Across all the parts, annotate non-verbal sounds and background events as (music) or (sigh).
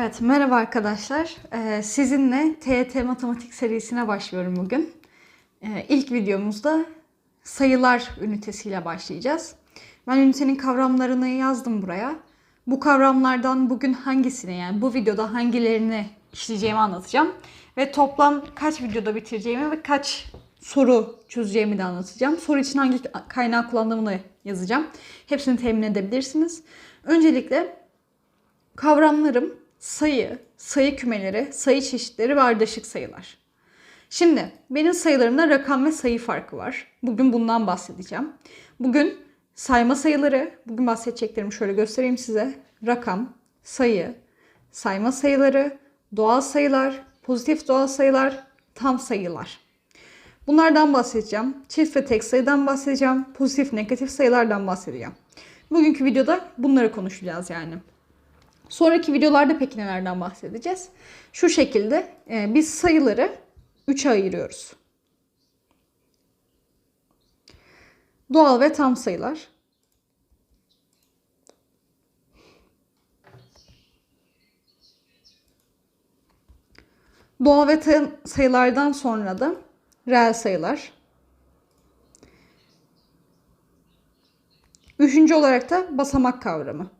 Evet, merhaba arkadaşlar. Ee, sizinle TET Matematik serisine başlıyorum bugün. Ee, ilk videomuzda sayılar ünitesiyle başlayacağız. Ben ünitenin kavramlarını yazdım buraya. Bu kavramlardan bugün hangisini yani bu videoda hangilerini işleyeceğimi anlatacağım. Ve toplam kaç videoda bitireceğimi ve kaç soru çözeceğimi de anlatacağım. Soru için hangi kaynağı kullandığımı yazacağım. Hepsini temin edebilirsiniz. Öncelikle kavramlarım sayı, sayı kümeleri, sayı çeşitleri ve ardışık sayılar. Şimdi benim sayılarımda rakam ve sayı farkı var. Bugün bundan bahsedeceğim. Bugün sayma sayıları, bugün bahsedeceklerimi şöyle göstereyim size. Rakam, sayı, sayma sayıları, doğal sayılar, pozitif doğal sayılar, tam sayılar. Bunlardan bahsedeceğim. Çift ve tek sayıdan bahsedeceğim. Pozitif, negatif sayılardan bahsedeceğim. Bugünkü videoda bunları konuşacağız yani. Sonraki videolarda peki nelerden bahsedeceğiz? Şu şekilde e, biz sayıları 3'e ayırıyoruz. Doğal ve tam sayılar. Doğal ve tam sayılardan sonra da reel sayılar. Üçüncü olarak da basamak kavramı.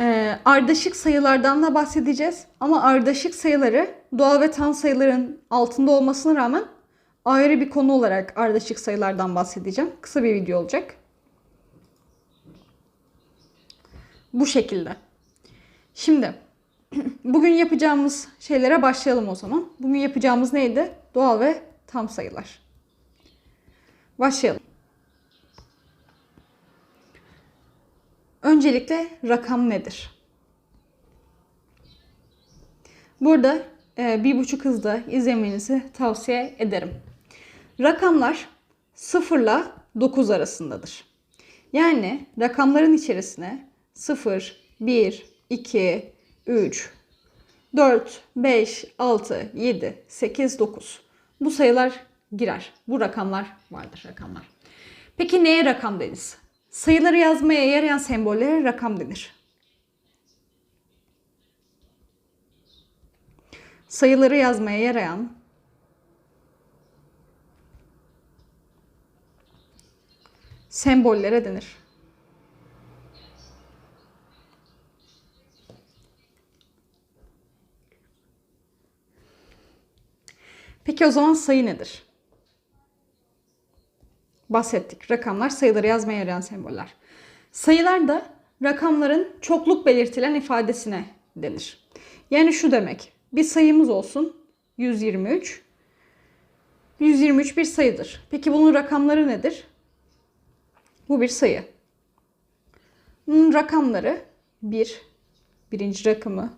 Ee, ardışık sayılardan da bahsedeceğiz. Ama ardışık sayıları doğal ve tam sayıların altında olmasına rağmen ayrı bir konu olarak ardışık sayılardan bahsedeceğim. Kısa bir video olacak. Bu şekilde. Şimdi (clears throat) bugün yapacağımız şeylere başlayalım o zaman. Bugün yapacağımız neydi? Doğal ve tam sayılar. Başlayalım. Öncelikle rakam nedir? Burada e, bir buçuk hızda izlemenizi tavsiye ederim. Rakamlar 0 ile 9 arasındadır. Yani rakamların içerisine 0, 1, 2, 3, 4, 5, 6, 7, 8, 9. Bu sayılar girer. Bu rakamlar vardır rakamlar. Peki neye rakam deriz? Sayıları yazmaya yarayan sembollere rakam denir. Sayıları yazmaya yarayan sembollere denir. Peki o zaman sayı nedir? Bahsettik. Rakamlar sayıları yazmaya yarayan semboller. Sayılar da rakamların çokluk belirtilen ifadesine denir. Yani şu demek. Bir sayımız olsun 123. 123 bir sayıdır. Peki bunun rakamları nedir? Bu bir sayı. Bunun rakamları 1, birinci rakamı,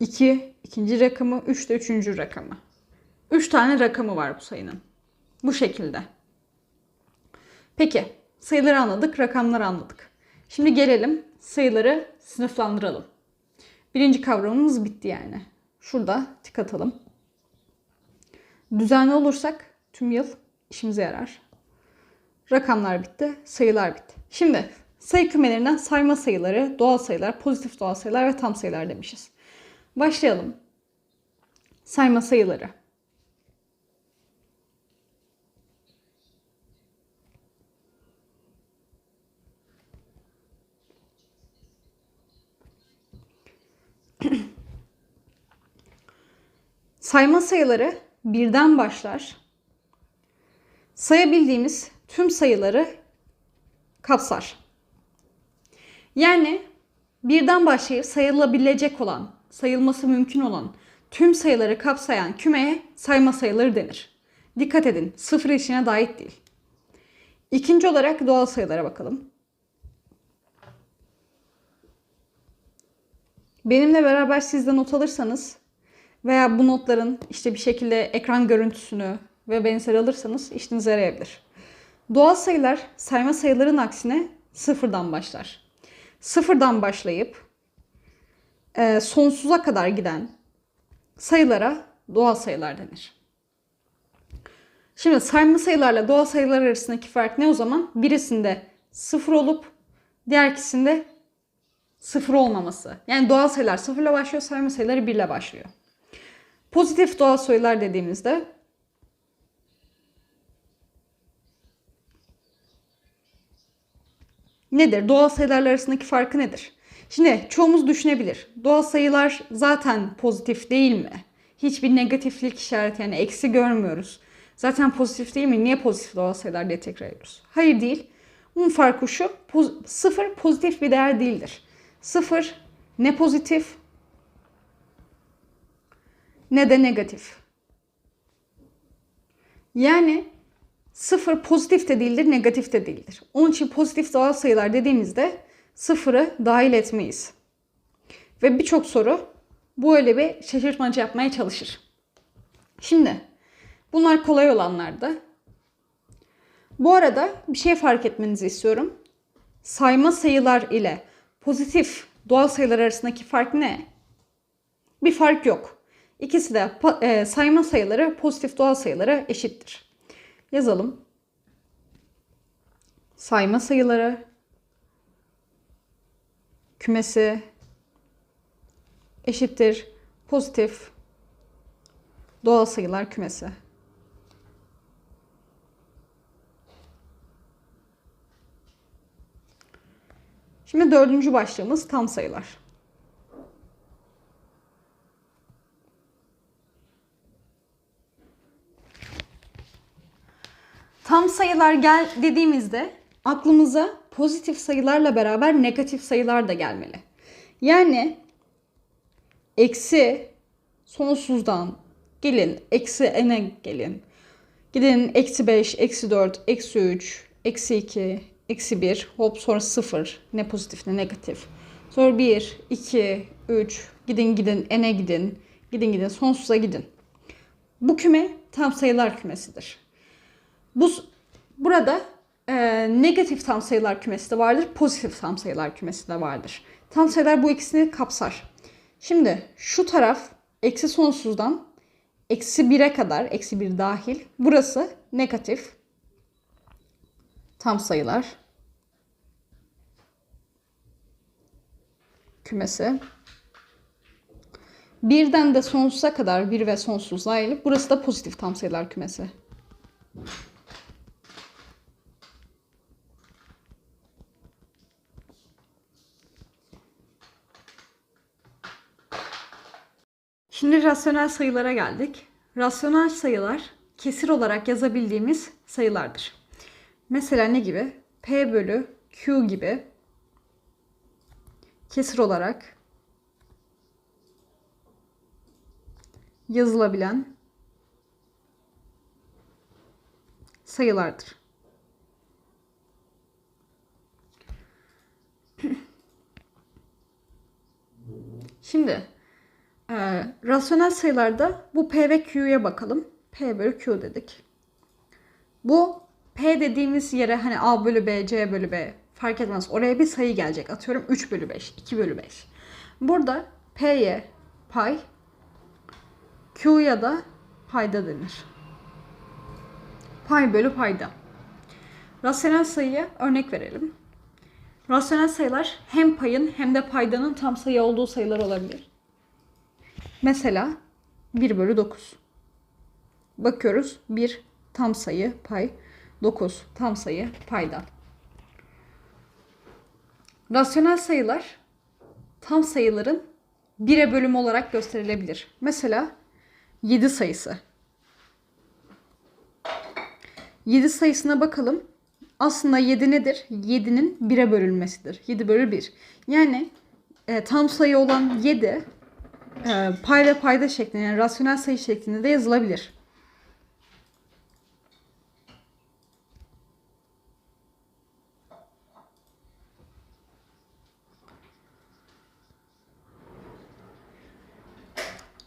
2, ikinci rakamı, 3 de üçüncü rakamı. 3 tane rakamı var bu sayının. Bu şekilde. Peki sayıları anladık, rakamları anladık. Şimdi gelelim sayıları sınıflandıralım. Birinci kavramımız bitti yani. Şurada tik atalım. Düzenli olursak tüm yıl işimize yarar. Rakamlar bitti, sayılar bitti. Şimdi sayı kümelerinden sayma sayıları, doğal sayılar, pozitif doğal sayılar ve tam sayılar demişiz. Başlayalım. Sayma sayıları. Sayma sayıları birden başlar. Sayabildiğimiz tüm sayıları kapsar. Yani birden başlayıp sayılabilecek olan, sayılması mümkün olan tüm sayıları kapsayan kümeye sayma sayıları denir. Dikkat edin, sıfır içine dahil değil. İkinci olarak doğal sayılara bakalım. Benimle beraber siz de not alırsanız veya bu notların işte bir şekilde ekran görüntüsünü ve benzer alırsanız işinize yarayabilir. Doğal sayılar sayma sayıların aksine sıfırdan başlar. Sıfırdan başlayıp e, sonsuza kadar giden sayılara doğal sayılar denir. Şimdi sayma sayılarla doğal sayılar arasındaki fark ne o zaman? Birisinde sıfır olup diğer ikisinde sıfır olmaması. Yani doğal sayılar sıfırla başlıyor, sayma sayıları birle başlıyor. Pozitif doğal sayılar dediğimizde nedir? Doğal sayılar arasındaki farkı nedir? Şimdi çoğumuz düşünebilir. Doğal sayılar zaten pozitif değil mi? Hiçbir negatiflik işareti yani eksi görmüyoruz. Zaten pozitif değil mi? Niye pozitif doğal sayılar diye tekrar ediyoruz? Hayır değil. Bunun farkı şu. poz- sıfır pozitif bir değer değildir. Sıfır ne pozitif ne de negatif. Yani sıfır pozitif de değildir, negatif de değildir. Onun için pozitif doğal sayılar dediğimizde sıfırı dahil etmeyiz. Ve birçok soru bu öyle bir şaşırtmacı yapmaya çalışır. Şimdi bunlar kolay olanlardı. Bu arada bir şey fark etmenizi istiyorum. Sayma sayılar ile pozitif doğal sayılar arasındaki fark ne? Bir fark yok. İkisi de e, sayma sayıları pozitif doğal sayılara eşittir. Yazalım. Sayma sayıları kümesi eşittir pozitif doğal sayılar kümesi. Şimdi dördüncü başlığımız tam sayılar. Tam sayılar gel dediğimizde aklımıza pozitif sayılarla beraber negatif sayılar da gelmeli. Yani eksi sonsuzdan gelin eksi n'e gelin. Gidin eksi 5, eksi 4, eksi 3, eksi 2, eksi 1 hop sonra 0 ne pozitif ne negatif. Sonra 1, 2, 3 gidin gidin n'e gidin. Gidin gidin sonsuza gidin. Bu küme tam sayılar kümesidir. Bu burada e, negatif tam sayılar kümesi de vardır, pozitif tam sayılar kümesi de vardır. Tam sayılar bu ikisini kapsar. Şimdi şu taraf eksi sonsuzdan eksi 1'e kadar, eksi 1 dahil. Burası negatif tam sayılar kümesi. Birden de sonsuza kadar bir ve sonsuz dahil. Burası da pozitif tam sayılar kümesi. Şimdi rasyonel sayılara geldik. Rasyonel sayılar kesir olarak yazabildiğimiz sayılardır. Mesela ne gibi? P bölü Q gibi kesir olarak yazılabilen sayılardır. (clears throat) Şimdi rasyonel sayılarda bu P ve Q'ya bakalım. P bölü Q dedik. Bu P dediğimiz yere hani A bölü B, C bölü B fark etmez. Oraya bir sayı gelecek. Atıyorum 3 bölü 5, 2 bölü 5. Burada P'ye pay, Q'ya da payda denir. Pay bölü payda. Rasyonel sayıya örnek verelim. Rasyonel sayılar hem payın hem de paydanın tam sayı olduğu sayılar olabilir. Mesela 1 bölü 9. Bakıyoruz 1 tam sayı pay, 9 tam sayı payda. Rasyonel sayılar tam sayıların 1'e bölüm olarak gösterilebilir. Mesela 7 sayısı. 7 sayısına bakalım. Aslında 7 nedir? 7'nin 1'e bölünmesidir. 7 bölü 1. Yani e, tam sayı olan 7 e, pay ve payda şeklinde yani rasyonel sayı şeklinde de yazılabilir.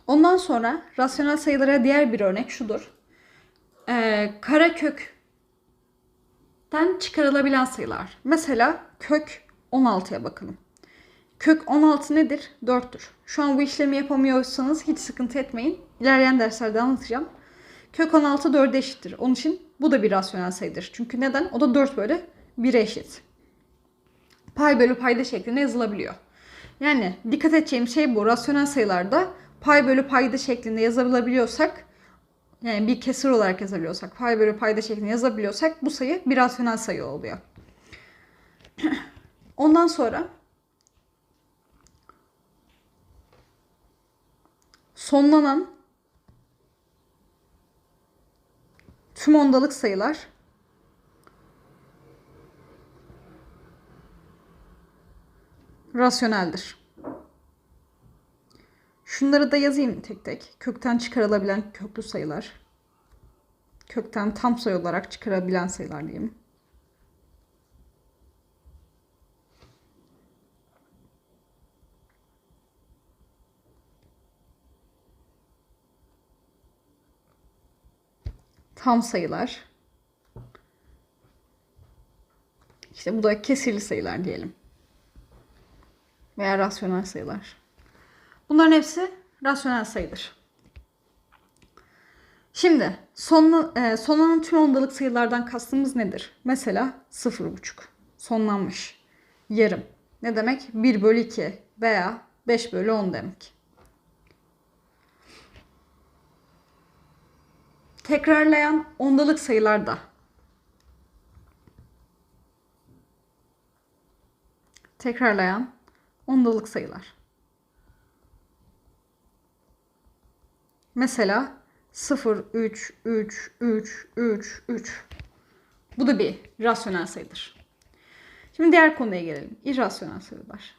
Ondan sonra rasyonel sayılara diğer bir örnek şudur. Ee, kara kökten çıkarılabilen sayılar. Mesela kök 16'ya bakalım. Kök 16 nedir? 4'tür. Şu an bu işlemi yapamıyorsanız hiç sıkıntı etmeyin. İlerleyen derslerde anlatacağım. Kök 16 4'e eşittir. Onun için bu da bir rasyonel sayıdır. Çünkü neden? O da 4 bölü 1'e eşit. Pay bölü payda şeklinde yazılabiliyor. Yani dikkat edeceğim şey bu. Rasyonel sayılarda pay bölü payda şeklinde yazabiliyorsak yani bir kesir olarak yazabiliyorsak, pay bölü payda şeklinde yazabiliyorsak bu sayı bir rasyonel sayı oluyor. (clears throat) Ondan sonra sonlanan tüm ondalık sayılar rasyoneldir. Şunları da yazayım tek tek. Kökten çıkarılabilen köklü sayılar. Kökten tam sayı olarak çıkarabilen sayılar diyeyim. Tam sayılar. İşte bu da kesirli sayılar diyelim. Veya rasyonel sayılar. Bunların hepsi rasyonel sayıdır. Şimdi e, sonlanan tüm ondalık sayılardan kastımız nedir? Mesela 0,5 sonlanmış yarım. Ne demek? 1 bölü 2 veya 5 bölü 10 demek. Tekrarlayan ondalık sayılar da tekrarlayan ondalık sayılar. Mesela 0, 3, 3, 3, 3, 3. Bu da bir rasyonel sayıdır. Şimdi diğer konuya gelelim. İrrasyonel sayılar.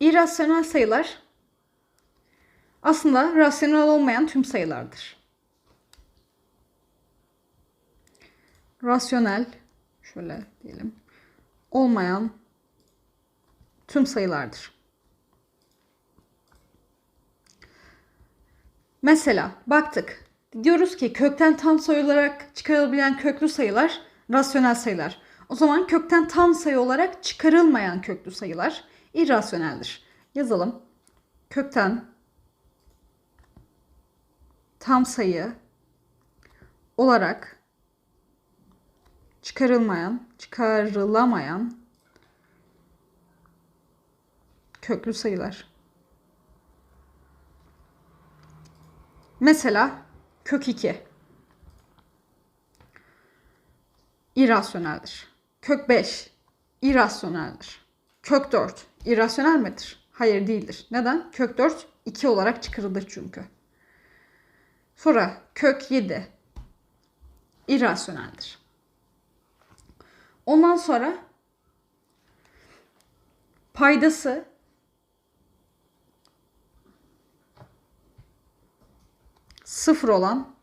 İrrasyonel sayılar aslında rasyonel olmayan tüm sayılardır. Rasyonel şöyle diyelim olmayan tüm sayılardır. Mesela baktık. Diyoruz ki kökten tam sayı olarak çıkarılabilen köklü sayılar rasyonel sayılar. O zaman kökten tam sayı olarak çıkarılmayan köklü sayılar irrasyoneldir. Yazalım. Kökten tam sayı olarak çıkarılmayan, çıkarılamayan köklü sayılar. Mesela kök 2 irrasyoneldir. Kök 5 irrasyoneldir. Kök 4 irrasyonel midir? Hayır değildir. Neden? Kök 4 2 olarak çıkarılır çünkü. Sonra kök 7 irrasyoneldir. Ondan sonra paydası sıfır olan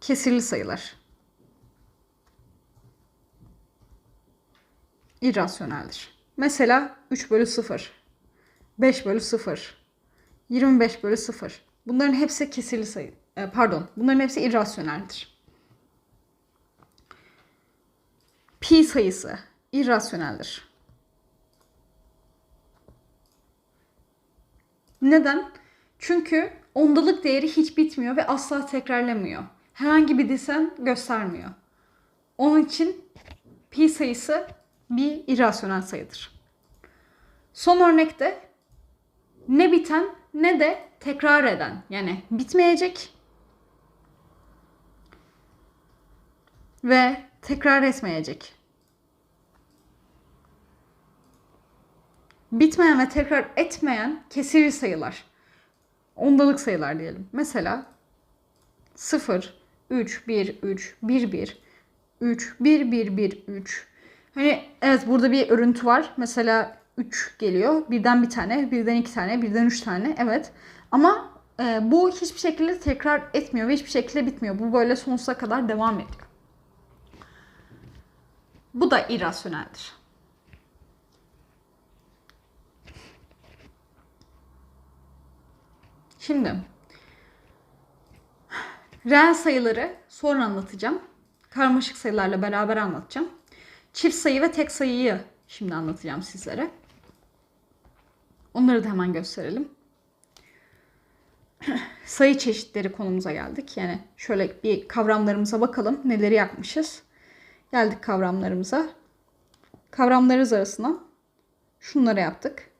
kesirli sayılar. irrasyoneldir. Mesela 3 bölü 0, 5 bölü 0, 25 bölü 0. Bunların hepsi kesirli sayı. E, pardon, bunların hepsi irrasyoneldir. Pi sayısı irrasyoneldir. Neden? Çünkü ondalık değeri hiç bitmiyor ve asla tekrarlamıyor. Herhangi bir desen göstermiyor. Onun için pi sayısı bir irrasyonel sayıdır. Son örnekte ne biten ne de tekrar eden yani bitmeyecek ve tekrar etmeyecek. Bitmeyen ve tekrar etmeyen kesirli sayılar. Ondalık sayılar diyelim. Mesela 0, 3, 1, 3, 1, 1, 3, 1, 1, 1, 3. Hani evet burada bir örüntü var. Mesela 3 geliyor. Birden bir tane, birden iki tane, birden üç tane. Evet. Ama e, bu hiçbir şekilde tekrar etmiyor ve hiçbir şekilde bitmiyor. Bu böyle sonsuza kadar devam ediyor. Bu da irrasyoneldir. Şimdi Reel sayıları sonra anlatacağım. Karmaşık sayılarla beraber anlatacağım. Çift sayı ve tek sayıyı şimdi anlatacağım sizlere. Onları da hemen gösterelim. (clears throat) Sayı çeşitleri konumuza geldik. Yani şöyle bir kavramlarımıza bakalım. Neleri yapmışız? Geldik kavramlarımıza. Kavramlarımız arasına şunları yaptık.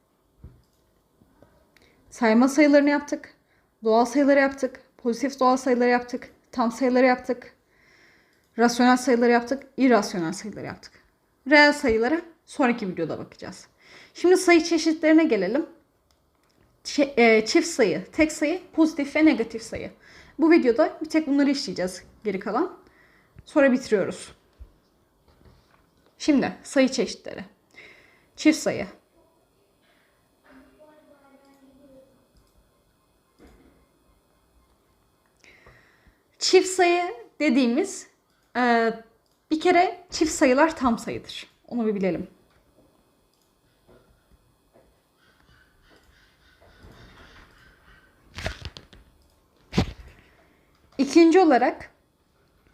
Sayma sayılarını yaptık. Doğal sayıları yaptık. Pozitif doğal sayıları yaptık. Tam sayıları yaptık. Rasyonel sayıları yaptık. irrasyonel sayıları yaptık. Reel sayılara sonraki videoda bakacağız. Şimdi sayı çeşitlerine gelelim. E, Çift sayı, tek sayı, pozitif ve negatif sayı. Bu videoda bir tek bunları işleyeceğiz geri kalan. Sonra bitiriyoruz. Şimdi sayı çeşitleri. Çift sayı. Çift sayı dediğimiz e, bir kere çift sayılar tam sayıdır. Onu bir bilelim. İkinci olarak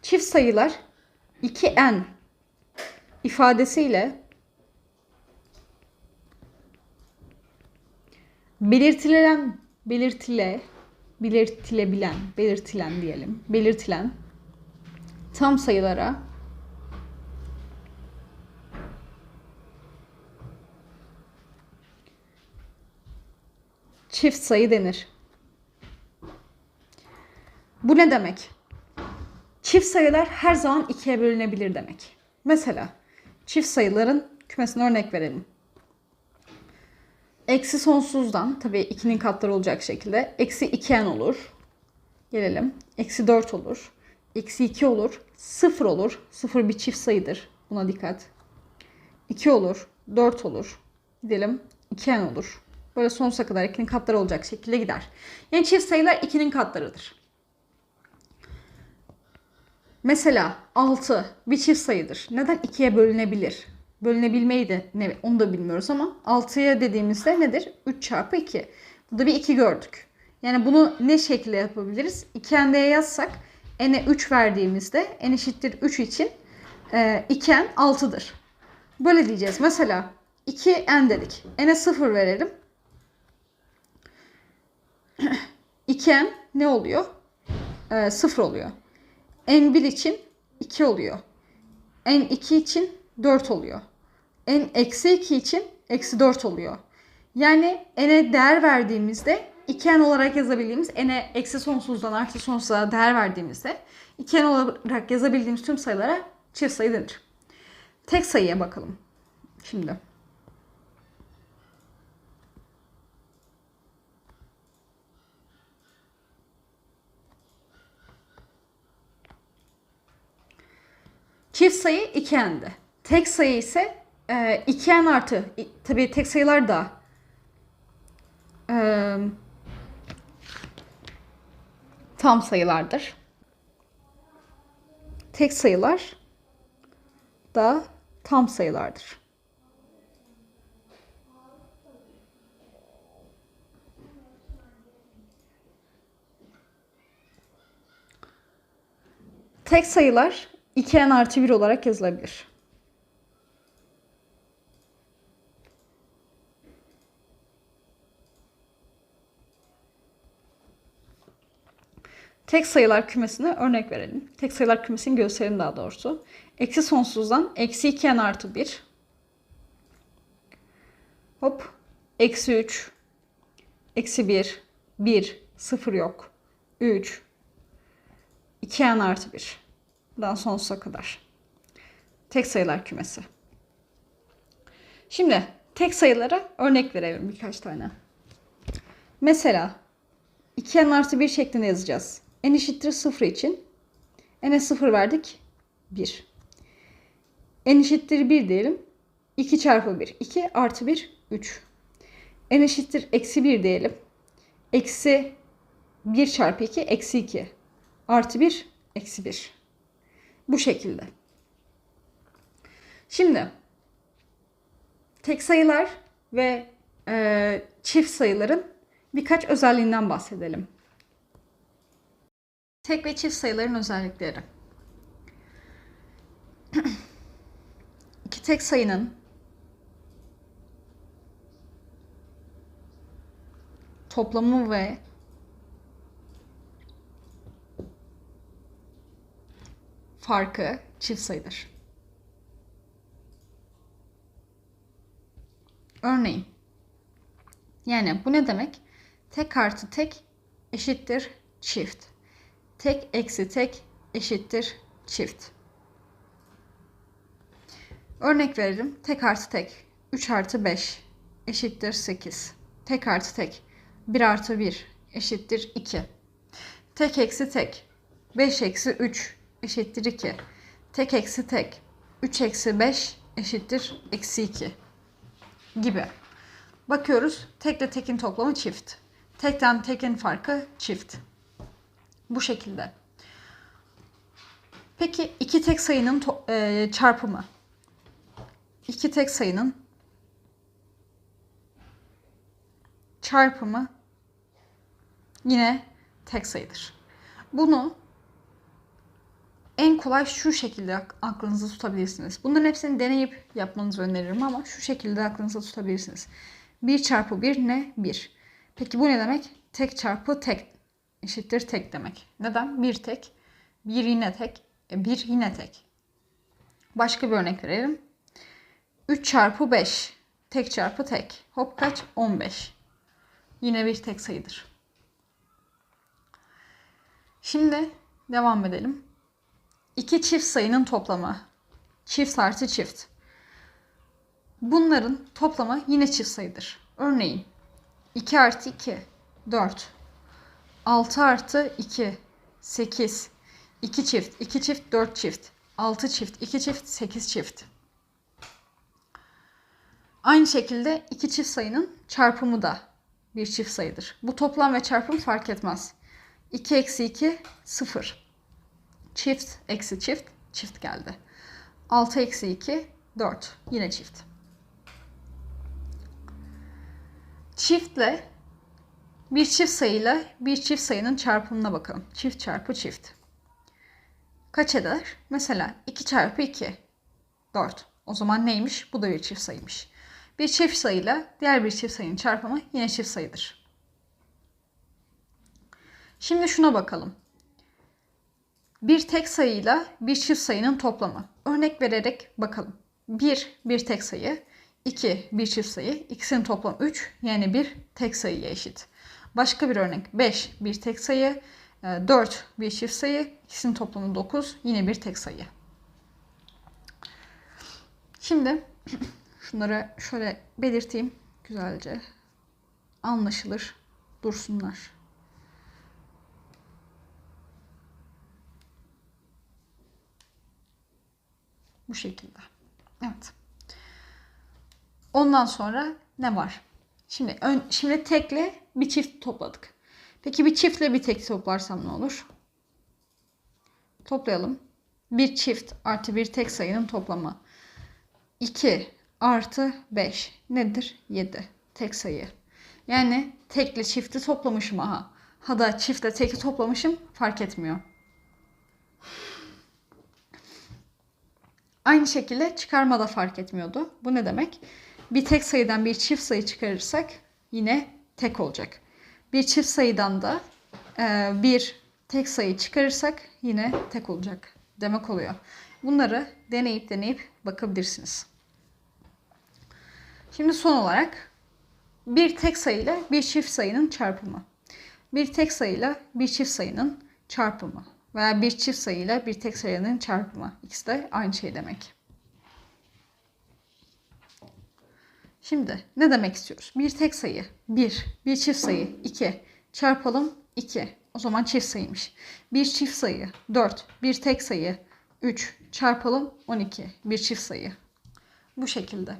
çift sayılar 2n ifadesiyle belirtilen belirtile belirtilebilen belirtilen diyelim belirtilen tam sayılara çift sayı denir. Bu ne demek? Çift sayılar her zaman ikiye bölünebilir demek. Mesela çift sayıların kümesine örnek verelim. Eksi sonsuzdan tabii 2'nin katları olacak şekilde eksi 2n olur. Gelelim. Eksi 4 olur. Eksi 2 olur. 0 olur. 0 bir çift sayıdır. Buna dikkat. 2 olur. 4 olur. Gidelim. 2n olur. Böyle sonsuza kadar 2'nin katları olacak şekilde gider. Yani çift sayılar 2'nin katlarıdır. Mesela 6 bir çift sayıdır. Neden 2'ye bölünebilir? Bölünebilmeyi de ne, onu da bilmiyoruz ama 6'ya dediğimizde nedir? 3 çarpı 2. Burada bir 2 gördük. Yani bunu ne şekilde yapabiliriz? 2n'de yazsak n'e 3 verdiğimizde n eşittir 3 için e, 2n 6'dır. Böyle diyeceğiz. Mesela 2n dedik. n'e 0 verelim. 2n ne oluyor? E, 0 oluyor. n1 için 2 oluyor. n2 için 4 oluyor. n eksi 2 için eksi 4 oluyor. Yani n'e değer verdiğimizde 2n olarak yazabildiğimiz n'e eksi sonsuzdan artı sonsuza değer verdiğimizde 2n olarak yazabildiğimiz tüm sayılara çift sayı denir. Tek sayıya bakalım. Şimdi. Çift sayı 2n'di. Tek sayı ise e, 2n artı. Tabii tek sayılar da e, tam sayılardır. Tek sayılar da tam sayılardır. Tek sayılar 2n artı 1 olarak yazılabilir. Tek sayılar kümesine örnek verelim. Tek sayılar kümesini gösterelim daha doğrusu. Eksi sonsuzdan eksi 2n artı 1. Hop. Eksi 3. Eksi 1. 1. 0 yok. 3. 2n artı 1. Buradan sonsuza kadar. Tek sayılar kümesi. Şimdi tek sayılara örnek verelim birkaç tane. Mesela 2n artı 1 şeklinde yazacağız. n eşittir 0 için n'e 0 verdik 1. n eşittir 1 diyelim. 2 çarpı 1 2 artı 1 3. n eşittir eksi 1 diyelim. Eksi 1 çarpı 2 eksi 2 artı 1 eksi 1. Bu şekilde. Şimdi tek sayılar ve e, çift sayıların birkaç özelliğinden bahsedelim. Tek ve çift sayıların özellikleri. (clears throat) İki tek sayının toplamı ve farkı çift sayıdır. Örneğin yani bu ne demek? Tek artı tek eşittir çift. Tek eksi tek eşittir çift. Örnek verelim. Tek artı tek 3 artı 5 eşittir 8. Tek artı tek 1 artı 1 eşittir 2. Tek eksi tek 5 eksi 3 eşittir 2. Tek eksi tek 3 eksi 5 eşittir eksi 2 gibi. Bakıyoruz tekle tekin toplamı çift. Tekten tekin farkı çift. Bu şekilde. Peki iki tek sayının e, çarpımı. İki tek sayının çarpımı yine tek sayıdır. Bunu en kolay şu şekilde ak- aklınızda tutabilirsiniz. Bunların hepsini deneyip yapmanızı öneririm ama şu şekilde aklınızda tutabilirsiniz. 1 çarpı 1 ne? 1. Peki bu ne demek? Tek çarpı tek eşittir tek demek. Neden? 1 tek, 1 yine tek, 1 yine tek. Başka bir örnek verelim. 3 çarpı 5. Tek çarpı tek. Hop kaç? 15. Yine bir tek sayıdır. Şimdi devam edelim. İki çift sayının toplamı. Çift artı çift. Bunların toplamı yine çift sayıdır. Örneğin 2 artı 2 4 6 artı 2 8 2 çift 2 çift 4 çift 6 çift 2 çift 8 çift. Aynı şekilde iki çift sayının çarpımı da bir çift sayıdır. Bu toplam ve çarpım fark etmez. 2 eksi 2 0. Çift eksi çift çift geldi. 6 eksi 2 4. Yine çift. Çiftle bir çift sayıyla bir çift sayının çarpımına bakalım. Çift çarpı çift. Kaç eder? Mesela 2 çarpı 2. 4. O zaman neymiş? Bu da bir çift sayıymış. Bir çift sayıyla diğer bir çift sayının çarpımı yine çift sayıdır. Şimdi şuna bakalım. Bir tek sayıyla bir çift sayının toplamı. Örnek vererek bakalım. 1 bir tek sayı, 2 bir çift sayı, ikisinin toplamı 3 yani bir tek sayıya eşit. Başka bir örnek 5 bir tek sayı, 4 bir çift sayı, ikisinin toplamı 9 yine bir tek sayı. Şimdi (clears throat) şunları şöyle belirteyim güzelce. Anlaşılır dursunlar. Bu şekilde. Evet. Ondan sonra ne var? Şimdi ön, şimdi tekle bir çift topladık. Peki bir çiftle bir tek toplarsam ne olur? Toplayalım. Bir çift artı bir tek sayının toplamı. 2 artı 5 nedir? 7. Tek sayı. Yani tekle çifti toplamışım aha. Ha da çiftle teki toplamışım fark etmiyor. Aynı şekilde çıkarma da fark etmiyordu. Bu ne demek? Bir tek sayıdan bir çift sayı çıkarırsak yine tek olacak. Bir çift sayıdan da e, bir tek sayı çıkarırsak yine tek olacak demek oluyor. Bunları deneyip deneyip bakabilirsiniz. Şimdi son olarak bir tek sayıyla bir çift sayının çarpımı. Bir tek sayıyla bir çift sayının çarpımı veya bir çift sayıyla bir tek sayının çarpımı. İkisi de aynı şey demek. Şimdi ne demek istiyoruz? Bir tek sayı 1, bir çift sayı 2 çarpalım 2. O zaman çift sayıymış. Bir çift sayı 4, bir tek sayı 3 çarpalım 12. Bir çift sayı. Bu şekilde.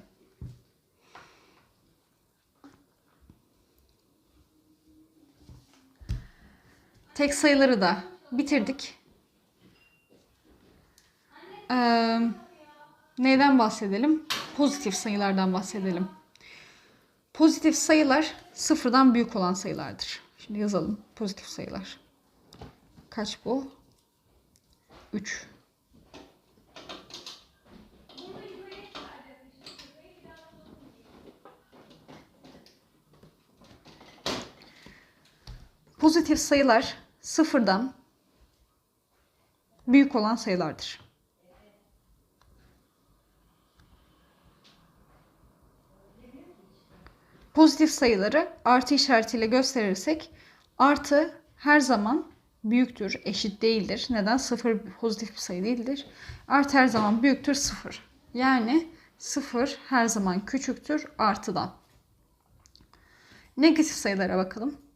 Tek sayıları da bitirdik. Ee, neyden bahsedelim? Pozitif sayılardan bahsedelim. Pozitif sayılar sıfırdan büyük olan sayılardır. Şimdi yazalım pozitif sayılar. Kaç bu? 3. Pozitif sayılar sıfırdan büyük olan sayılardır. Pozitif sayıları artı işaretiyle gösterirsek artı her zaman büyüktür, eşit değildir. Neden? Sıfır pozitif bir sayı değildir. Artı her zaman büyüktür sıfır. Yani sıfır her zaman küçüktür artıdan. Negatif sayılara bakalım.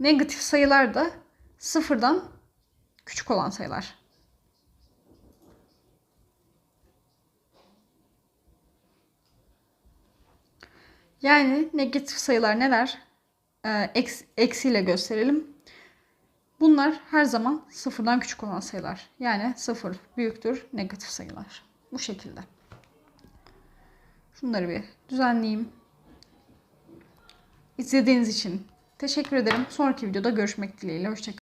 Negatif sayılar da sıfırdan küçük olan sayılar. Yani negatif sayılar neler? Ee, eks, eksiyle gösterelim. Bunlar her zaman sıfırdan küçük olan sayılar. Yani sıfır büyüktür negatif sayılar. Bu şekilde. Şunları bir düzenleyeyim. İzlediğiniz için teşekkür ederim. Sonraki videoda görüşmek dileğiyle. Hoşçakalın.